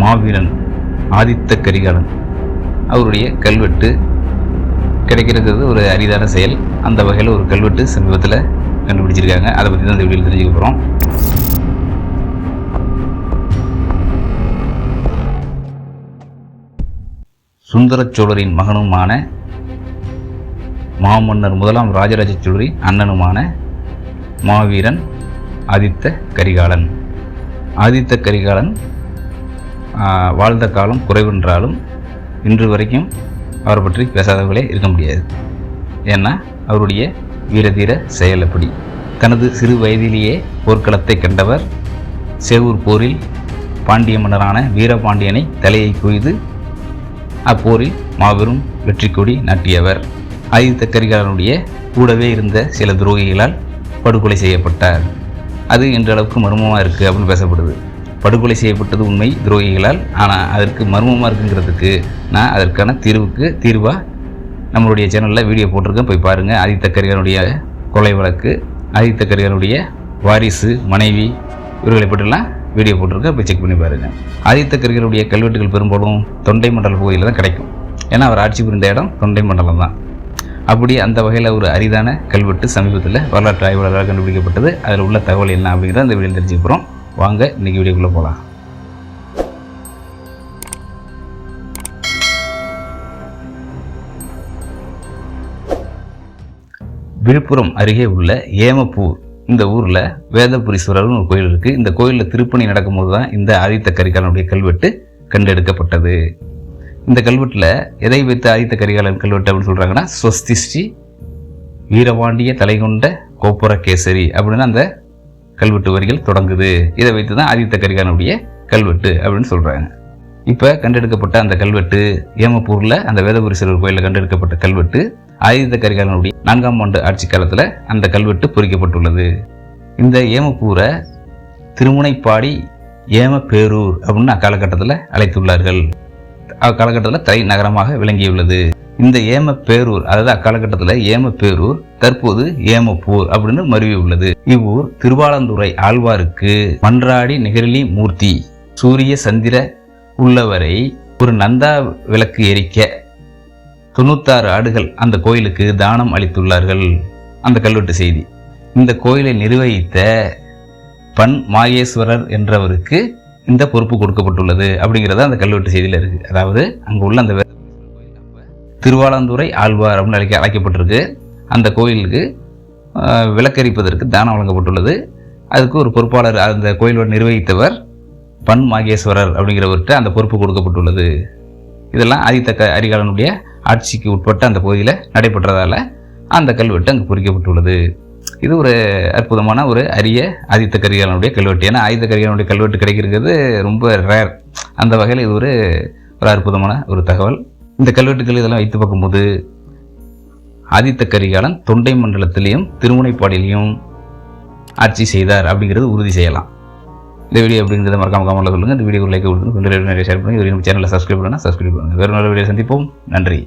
மாவீரன் ஆதித்த கரிகாலன் அவருடைய கல்வெட்டு கிடைக்கிறது ஒரு அரிதான செயல். அந்த வகையில் ஒரு கல்வெட்டு சமீபத்தில் கண்டுபிடிச்சிருக்காங்க. அதை பற்றி தான் இந்த வீடியோவில் தெரிஞ்சுக்க போகிறோம் சுந்தரச் சோழரின் மகனுமான மாமன்னர் முதலாம் ராஜராஜ சோழரின் அண்ணனுமான மாவீரன் ஆதித்த கரிகாலன். ஆதித்த கரிகாலன் வாழ்ந்த காலம் குறைவென்றாலும் இன்று வரைக்கும் அவரை பற்றி பேசாதவர்களே இருக்க முடியாது. ஏன்னா அவருடைய வீரதீர செயல் அப்படி. தனது சிறு வயதிலேயே போர்க்களத்தை கண்டவர் சேவூர் போரில் பாண்டிய மன்னரான வீரபாண்டியனை தலையை கொய்து அப்போரில் மாபெரும் வெற்றி கொடி நாட்டியவர். ஆதித்த கரிகாலனுடைய கூடவே இருந்த சில துரோகிகளால் படுகொலை செய்யப்பட்டார். அது இன்றளவுக்கு மர்மமாக இருக்குது அப்படின்னு பேசப்படுது. படுகொலை செய்யப்பட்டது உண்மை துரோகிகளால் ஆனால் அதற்கு மர்மமாக இருக்குங்கிறதுக்கு நான் அதற்கான தீர்வுக்கு தீர்வாக நம்மளுடைய சேனலில் வீடியோ போட்டிருக்கேன். போய் பாருங்கள் ஆதித்த கரிகாலனுடைய கொலை வழக்கு ஆதித்த கரிகாலனுடைய வாரிசு மனைவி இவர்களை பற்றிலாம் வீடியோ போட்டிருக்கேன். போய் செக் பண்ணி பாருங்கள் ஆதித்த கரிகாலனுடைய கல்வெட்டுகள் பெரும்பாலும் தொண்டை மண்டல பகுதியில் தான் கிடைக்கும். ஏன்னா அவர் ஆட்சி புரிந்த இடம் தொண்டை மண்டலம் தான். அப்படி அந்த வகையில் ஒரு அரிதான கல்வெட்டு சமீபத்தில் வரலாற்று ஆய்வாளராக கண்டுபிடிக்கப்பட்டது. அதில் உள்ள தகவல் என்ன அப்படிங்கிறத அந்த வீடியோ தெரிஞ்சுக்கிறோம் வாங்க இன்றைக்கி வீடியோக்குள்ளே போகலாம் விழுப்புரம் அருகே உள்ள ஏமப்பூர் இந்த ஊரில் வேதபுரீஸ்வரர்னு ஒரு கோயில் இருக்குது இந்த கோயிலில் திருப்பணி நடக்கும்போது தான் இந்த ஆதித்த கரிகாலனுடைய கல்வெட்டு கண்டெடுக்கப்பட்டது. இந்த கல்வெட்டில் எதை வைத்து ஆதித்த கரிகாலன் கல்வெட்டு அப்படின்னு சொல்கிறாங்கன்னா ஸ்வஸ்தி ஸ்ரீ வீரபாண்டிய தலைகொண்ட கோப்புர கேசரி அப்படின்னு அந்த கல்வெட்டு வரிகள் தொடங்குது. இதை வைத்து தான் ஆதித்த கரிகாலனுடைய கல்வெட்டு அப்படின்னு சொல்கிறாங்க இப்போ கண்டெடுக்கப்பட்ட அந்த கல்வெட்டு ஏமப்பூரில் அந்த வேதபுரீஸ்வரர் கோயிலில் கண்டெடுக்கப்பட்ட கல்வெட்டு ஆதித்த கரிகாலனுடைய நான்காம் ஆண்டு ஆட்சி காலத்தில் அந்த கல்வெட்டு பொறிக்கப்பட்டுள்ளது. இந்த ஏமப்பூரை திருமுனைப்பாடி ஏமப்பேரூர் அப்படின்னு அக்காலகட்டத்தில் அழைத்துள்ளார்கள். அக்காலகட்டத்தில் தலை நகரமாக விளங்கியுள்ளது. இந்த ஏமப்பேரூர் அதாவது அக்காலகட்டத்தில் ஏமப்பேரூர் தற்போது ஏமப்பூர் அப்படின்னு மருவி உள்ளது இவ்வூர் திருவாளந்துறை ஆழ்வாருக்கு மன்றாடி நிகரிலி மூர்த்தி சூரிய சந்திர உள்ளவரை ஒரு நந்தா விளக்கு எரிக்க தொண்ணூத்தாறு ஆடுகள் அந்த கோயிலுக்கு தானம் அளித்துள்ளார்கள். அந்த கல்வெட்டு செய்தி. இந்த கோயிலை நிர்வகித்த பன் மாகேஸ்வரர் என்றவருக்கு இந்த பொறுப்பு கொடுக்கப்பட்டுள்ளது அப்படிங்கிறத அந்த கல்வெட்டு செய்தியில் இருக்குது அதாவது அங்கே உள்ள அந்த திருவாளந்துறை ஆழ்வார் அப்படின்னு அழைக்க அழைக்கப்பட்டிருக்கு. அந்த கோயிலுக்கு விளக்கரிப்பதற்கு தானம் வழங்கப்பட்டுள்ளது. அதுக்கு ஒரு பொறுப்பாளர் அந்த கோயிலோட நிர்வகித்தவர் பன் மாகேஸ்வரர் அப்படிங்கிறவர்கிட்ட அந்த பொறுப்பு கொடுக்கப்பட்டுள்ளது. இதெல்லாம் ஆதித்த க அரிகாலனுடைய ஆட்சிக்கு உட்பட்ட அந்த பகுதியில் நடைபெற்றதால் அந்த கல்வெட்டு அங்கே பொறிக்கப்பட்டுள்ளது. இது ஒரு அற்புதமான ஒரு அரிய ஆதித்த கரிகாலனுடைய கல்வெட்டு. ஏன்னா ஆதித்த கரிகாலனுடைய கல்வெட்டு கிடைக்கிறது ரொம்ப ரேர் அந்த வகையில் இது ஒரு ஒரு அற்புதமான ஒரு தகவல். இந்த கல்வெட்டுகள் இதெல்லாம் வைத்து பார்க்கும்போது ஆதித்த கரிகாலன் தொண்டை மண்டலத்திலையும் திருமுனைப்பாடிலையும் ஆட்சி செய்தார் அப்படிங்கிறது உறுதி செய்யலாம். இந்த வீடியோ அப்படிங்கிறத மறக்காம கமெண்ட்ல சொல்லுங்கள் இந்த வீடியோ லைக் கொடுத்து நிறைய ஷேர் பண்ணுங்கள் இது சேனலில் சப்ஸ்கிரைப் பண்ணுங்கள் சப்ஸ்கிரைப் பண்ணுங்கள் வேறு நல்ல வீடியோ சந்திப்போம். நன்றி.